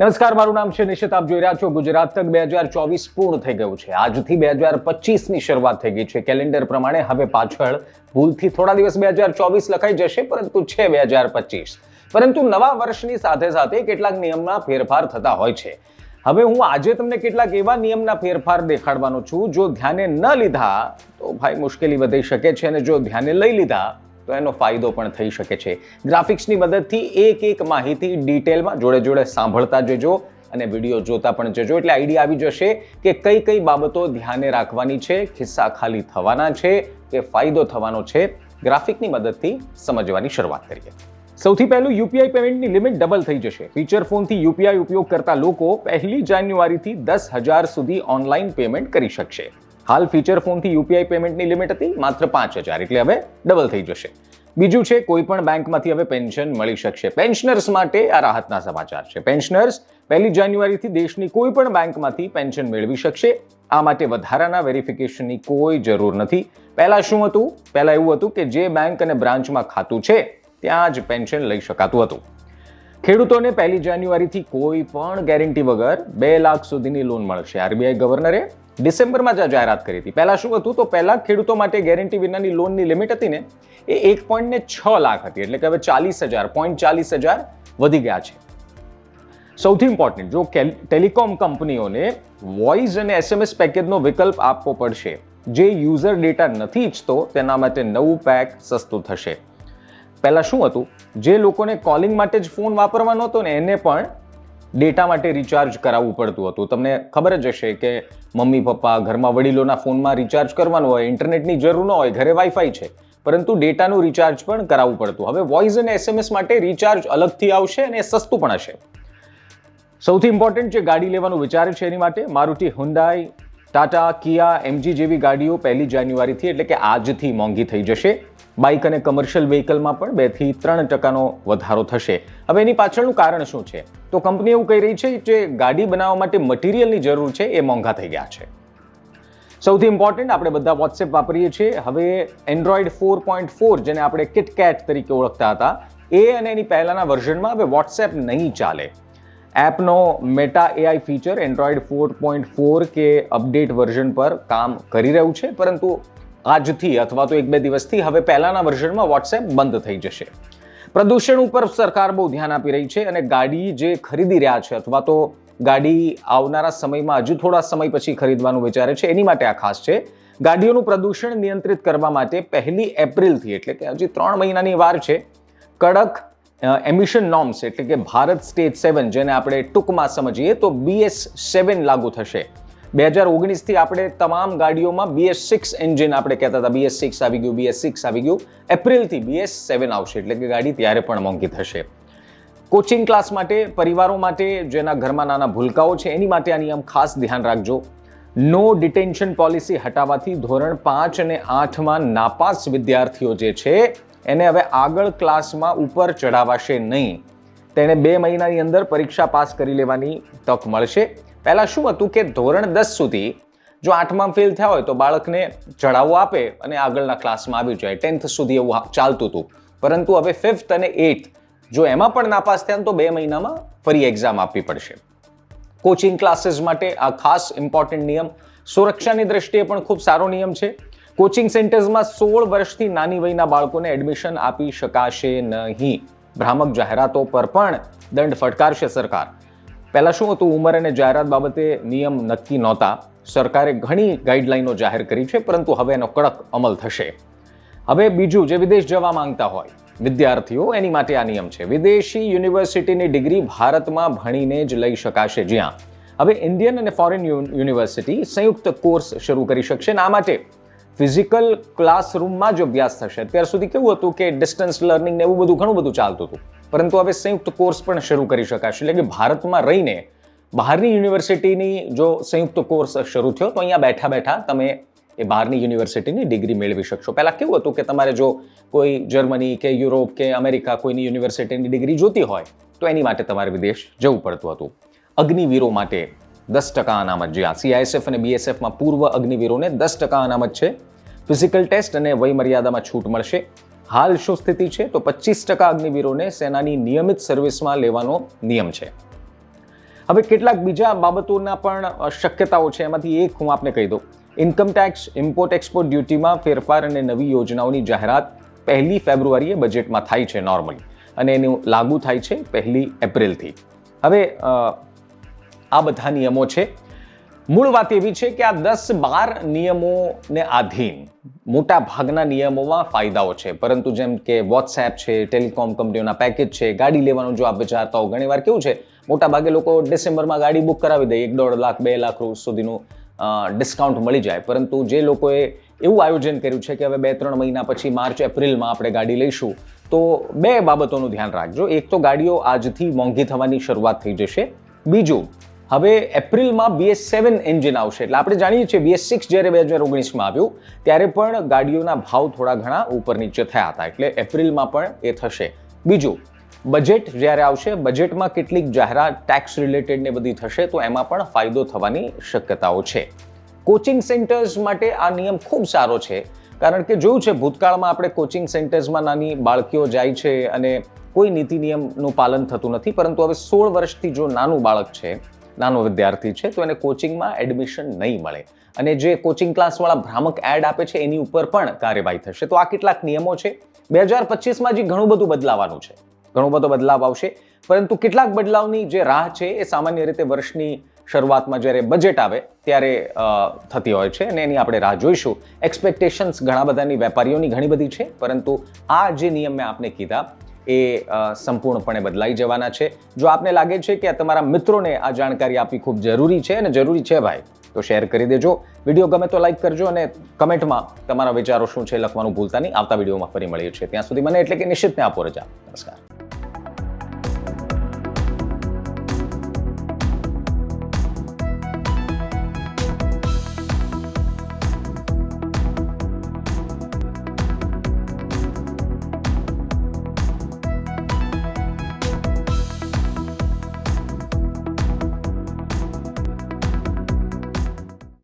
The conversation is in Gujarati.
નમસ્કાર, મારું નામ છે નિશિત. આપ જોઈ રહ્યા છો ગુજરાત તક. બે હજાર ચોવીસ પૂર્ણ થઈ ગયું છે. આજથી બે હજાર પચીસની શરૂઆત થઈ ગઈ છે. કેલેન્ડર પ્રમાણે હવે પાછળ ભૂલથી થોડા દિવસ બે હજાર ચોવીસ લખાઈ જશે, પરંતુ છે બે હજાર પચીસ. પરંતુ નવા વર્ષની સાથે સાથે કેટલાક નિયમના ફેરફાર થતા હોય છે. હવે હું આજે તમને કેટલાક એવા નિયમના ફેરફાર દેખાડવાનો છું, જો ધ્યાને ન લીધા તો ભાઈ મુશ્કેલી વધી શકે છે અને જો ધ્યાને લઈ લીધા તો એનો ફાયદો પણ થઈ શકે છે. ગ્રાફિક્સની મદદથી એક એક માહિતી ડિટેલમાં જોડે જોડે સાંભળતા જજો અને વીડિયો જોતા પણ જજો. એટલે આઈડિયા આવી જશે કે કઈ કઈ બાબતો ધ્યાને રાખવાની છે, ખિસ્સા ખાલી થવાના છે કે ફાયદો થવાનો છે. ગ્રાફિકની મદદથી સમજવાની શરૂઆત કરીએ. સૌથી પહેલું યુપીઆઈ પેમેન્ટની લિમિટ ડબલ થઈ જશે. ફીચર ફોનથી યુપીઆઈ ઉપયોગ કરતા લોકો પહેલી જાન્યુઆરીથી દસ હજાર સુધી ઓનલાઈન પેમેન્ટ કરી શકશે. હાલ ફીચર ફોનથી યુપીઆઈ પેમેન્ટની લિમિટ હતી માત્ર પાંચ હજાર, એટલે હવે ડબલ થઈ જશે. બીજું છે, કોઈ પણ બેંકમાંથી હવે પેન્શન મળી શકશે. પેન્શનર્સ માટે આ રાહતના સમાચાર છે. પેન્શનર્સ પહેલી જાન્યુઆરીથી દેશની કોઈ પણ બેંકમાંથી પેન્શન મેળવી શકશે. આ માટે વધારાના વેરિફિકેશનની કોઈ જરૂર નથી. પહેલાં શું હતું? પહેલાં એવું હતું કે જે બેંક અને બ્રાન્ચમાં ખાતું છે, ત્યાં જ પેન્શન લઈ શકાતું હતું. ખેડૂતોને પહેલી જાન્યુઆરીથી કોઈ પણ ગેરંટી વગર બે લાખ સુધીની લોન મળશે. આરબીઆઈ ગવર્નરે ડિસેમ્બરમાં જ આ જાહેરાત કરી હતી. પહેલાં શું હતું તો પહેલાં ખેડૂતો માટે ગેરંટી વિનાની લોનની લિમિટ હતી ને, એ એક પોઈન્ટ ને છ લાખ હતી. એટલે કે હવે ચાલીસ હજાર પોઈન્ટ ચાલીસ હજાર વધી ગયા છે. સૌથી ઇમ્પોર્ટન્ટ જો ટેલિકોમ કંપનીઓને વોઇસ અને એસએમએસ પેકેજનો વિકલ્પ આપવો પડશે. જે યુઝર ડેટા નથી ઈચ્છતો, તેના માટે નવું પેક સસ્તું થશે. પહેલાં શું હતું? જે લોકોને કોલિંગ માટે જ ફોન વાપરવાનો હતો ને, એને પણ ડેટા માટે રિચાર્જ કરાવવું પડતું હતું. તમને ખબર જ હશે કે મમ્મી, પપ્પા ઘરમાં વડીલોના ફોનમાં રિચાર્જ કરવાનું હોય, ઇન્ટરનેટની જરૂર ન હોય, ઘરે વાઈફાઈ છે. પરંતુ ડેટાનું રિચાર્જ પણ કરાવવું પડતું. હવે વોઇસ અને એસએમએસ માટે રિચાર્જ અલગથી આવશે અને સસ્તું પણ હશે. સૌથી ઇમ્પોર્ટન્ટ જે ગાડી લેવાનું વિચારે છે એની માટે Maruti Hyundai, Tata, Kia MG જેવી ગાડીઓ પહેલી જાન્યુઆરીથી એટલે કે આજથી મોંઘી થઈ જશે. બાઇક અને કમર્શિયલ વ્હીકલમાં પણ બેથી ત્રણ ટકાનો વધારો થશે. હવે એની પાછળનું કારણ શું છે? તો કંપની એવું કહી રહી છે જે ગાડી બનાવવા માટે મટીરિયલની જરૂર છે, એ મોંઘા થઈ ગયા છે. સૌથી ઇમ્પોર્ટન્ટ આપણે બધા વોટ્સએપ વાપરીએ છીએ. હવે એન્ડ્રોઈડ ફોર પોઈન્ટ ફોર જેને આપણે કિટકેટ તરીકે ઓળખતા હતા, એ અને એની પહેલાંના વર્ઝનમાં હવે વોટ્સએપ નહીં ચાલે. એપનો Meta AI feature Android four point four કે અપડેટ વર્ઝન પર કામ કરી રહ્યું છે, પરંતુ આજથી અથવા તો એક બે દિવસથી હવે પહેલાના વર્ઝનમાં વોટ્સએપ બંધ થઈ જશે. પ્રદૂષણ ઉપર સરકાર બહુ ધ્યાન આપી રહી છે અને ગાડી જે ખરીદી રહ્યા છે અથવા તો ગાડી આવનારા સમયમાં હજુ થોડા સમય પછી ખરીદવાનું વિચારે છે, એની માટે આ ખાસ છે. ગાડીઓનું પ્રદૂષણ નિયંત્રિત કરવા માટે પહેલી એપ્રિલથી, એટલે કે હજી ત્રણ મહિનાની વાર છે, કડક એમિશન નોર્મ્સ એટલે કે ભારત સ્ટેજ સેવન જેને આપણે ટૂંકમાં સમજીએ તો બીએસ સેવન લાગુ થશે. બે હજાર ઓગણીસથી આપણે તમામ ગાડીઓમાં બીએસ સિક્સ એન્જિન આપણે કહેતા હતા. બીએસ સિક્સ આવી ગયું બીએસ સિક્સ આવી ગયું. એપ્રિલથી બીએસ સેવન આવશે એટલે કે ગાડી ત્યારે પણ મોંઘી થશે. કોચિંગ ક્લાસ માટે, પરિવારો માટે, જેના ઘરમાં નાના ભૂલકાઓ છે, એની માટે આ નિયમ ખાસ ધ્યાન રાખજો. નો ડિટેન્શન પોલિસી હટાવવાથી ધોરણ પાંચ અને આઠમાં નાપાસ વિદ્યાર્થીઓ જે છે, એને હવે આગળ ક્લાસમાં ઉપર ચઢાવાશે નહીં. તેણે બે મહિનાની અંદર પરીક્ષા પાસ કરી લેવાની તક મળશે. પહેલાં શું હતું કે ધોરણ દસ સુધી જો આઠમાં ફેલ થયા હોય તો બાળકને ચઢાવો આપે અને આગળના ક્લાસમાં આવી જાય. ટેન્થ સુધી એવું ચાલતું હતું. પરંતુ હવે ફિફ્થ અને એઇથ જો એમાં પણ નાપાસ થયા તો બે મહિનામાં ફરી એક્ઝામ આપવી પડશે. કોચિંગ ક્લાસીસ માટે આ ખાસ ઇમ્પોર્ટન્ટ નિયમ, સુરક્ષાની દ્રષ્ટિએ પણ ખૂબ સારો નિયમ છે. કોચિંગ સેન્ટર્સમાં સોળ વર્ષથી નાની વયના બાળકોને એડમિશન આપી શકાશે નહીં. ભ્રામક જાહેરાતો પર પણ દંડ ફટકારશે સરકાર. પહેલા શું હતું? ઉંમર અને જાહેરાત બાબતે નિયમ નક્કી નહોતા. સરકારે ઘણી ગાઈડલાઈનો જાહેર કરી છે, પરંતુ હવે એનો કડક અમલ થશે. હવે બીજું, જે વિદેશ જવા માંગતા હોય, વિદ્યાર્થીઓ, એની માટે આ નિયમ છે. વિદેશી યુનિવર્સિટીની ડિગ્રી ભારતમાં ભણીને જ લઈ શકાશે જ્યાં હવે ઇન્ડિયન અને ફોરેન યુનિવર્સિટી સંયુક્ત કોર્સ શરૂ કરી શકશે આ માટે ફિઝિકલ ક્લાસરૂમમાં જ અભ્યાસ થશે. અત્યાર સુધી કેવું હતું કે ડિસ્ટન્સ લર્નિંગ ને એવું બધું ઘણું બધું ચાલતું હતું. પરંતુ હવે સંયુક્ત કોર્સ પણ શરૂ કરી શકાશે. એટલે કે ભારતમાં રહીને બહારની યુનિવર્સિટીની જો સંયુક્ત કોર્સ શરૂ થયો, તો અહીંયા બેઠા બેઠા તમે એ બહારની યુનિવર્સિટીની ડિગ્રી મેળવી શકશો. પહેલાં કેવું હતું કે તમારે જો કોઈ જર્મની કે યુરોપ કે અમેરિકા કોઈની યુનિવર્સિટીની ડિગ્રી જોતી હોય, તો એની માટે તમારે વિદેશ જવું પડતું હતું. અગ્નિવીરો માટે દસ ટકા અનામત જ્યાં સીઆઈએસએફ અને બીએસએફમાં પૂર્વ અગ્નિવીરોને દસ ટકા અનામત છે. ફિઝિકલ ટેસ્ટ અને વયમર્યાદામાં છૂટ મળશે. હાલ શું સ્થિતિ છે? તો પચીસ ટકા અગ્નિવીરોને સેનાની નિયમિત સર્વિસમાં લેવાનો નિયમ છે. હવે કેટલાક બીજા બાબતોના પણ શક્યતાઓ છે. એમાંથી એક હું આપને કહી દઉં. ઇન્કમ ટેક્સ ઇમ્પોર્ટ એક્સપોર્ટ ડ્યુટીમાં ફેરફાર અને નવી યોજનાઓની જાહેરાત પહેલી ફેબ્રુઆરીએ બજેટમાં થાય છે નોર્મલી અને એનું લાગુ થાય છે પહેલી એપ્રિલથી. હવે આ બધા નિયમો છે. મૂળ વાત એવી છે કે આ દસ બાર નિયમોને આધીન મોટા ભાગના નિયમોમાં ફાયદાઓ છે. પરંતુ જેમ કે વોટ્સએપ છે ટેલિકોમ કંપનીઓના પેકેજ છે, ગાડી લેવાનું જો આપ વિચારતા હો, ઘણીવાર કેવું છે, મોટા ભાગે લોકો ડિસેમ્બરમાં ગાડી બુક કરાવી દે, એક દોઢ લાખ, બે લાખ સુધીનું ડિસ્કાઉન્ટ મળી જાય. પરંતુ જે લોકોએ એવું આયોજન કર્યું છે કે હવે બે ત્રણ મહિના પછી માર્ચ, એપ્રિલમાં આપણે ગાડી લઈશું, તો બે બાબતોનું ધ્યાન રાખજો. એક તો ગાડીઓ આજથી મોંઘી થવાની શરૂઆત થઈ જશે. બીજું હવે એપ્રિલમાં બીએસ સેવન એન્જિન આવશે. એટલે આપણે જાણીએ છીએ બીએસ સિક્સ જ્યારે બે હજાર ઓગણીસમાં આવ્યું, ત્યારે પણ ગાડીઓના ભાવ થોડા ઘણા ઉપર નીચે થયા હતા. એટલે એપ્રિલમાં પણ એ થશે. બીજું બજેટ જ્યારે આવશે બજેટમાં કેટલીક જાહેરાત ટેક્સ રિલેટેડ ને બધી થશે, તો એમાં પણ ફાયદો થવાની શક્યતાઓ છે. કોચિંગ સેન્ટર્સ માટે આ નિયમ ખૂબ સારો છે, કારણ કે જોયું છે, ભૂતકાળમાં આપણે કોચિંગ સેન્ટર્સમાં નાની બાળકીઓ જાય છે અને કોઈ નીતિ નિયમનું પાલન થતું નથી, પરંતુ હવે સોળ વર્ષથી જો નાનું બાળક છે નાનો વિદ્યાર્થી છે, તો એને કોચિંગમાં એડમિશન નહીં મળે. અને જે કોચિંગ ક્લાસવાળા ભ્રામક એડ આપે છે, એની ઉપર પણ કાર્યવાહી થશે. તો આ કેટલાક નિયમો છે. બે હજાર પચીસમાં જે ઘણું બધું બદલાવાનું છે. ઘણો બધો બદલાવ આવશે. પરંતુ કેટલાક બદલાવની જે રાહ છે, એ સામાન્ય રીતે વર્ષની શરૂઆતમાં જ્યારે બજેટ આવે, ત્યારે થતી હોય છે. અને એની આપણે રાહ જોઈશું. એક્સપેક્ટેશન્સ ઘણા બધાની વેપારીઓની ઘણી બધી છે. પરંતુ આ જે નિયમ મેં આપને કીધા એ સંપૂર્ણપણે બદલાઈ જવાના છે. જો આપને લાગે છે કે તમારા મિત્રોને આ જાણકારી આપવી ખૂબ જરૂરી છે અને જરૂરી છે ભાઈ, તો શેર કરી દેજો. વીડિયો ગમે તો લાઈક કરજો અને કમેન્ટમાં તમારા વિચારો શું છે લખવાનું ભૂલતા નહીં. આવતા વિડીયોમાં ફરી મળીએ છીએ. ત્યાં સુધી મને એટલે કે નિશ્ચિતને આપો રજા. નમસ્કાર.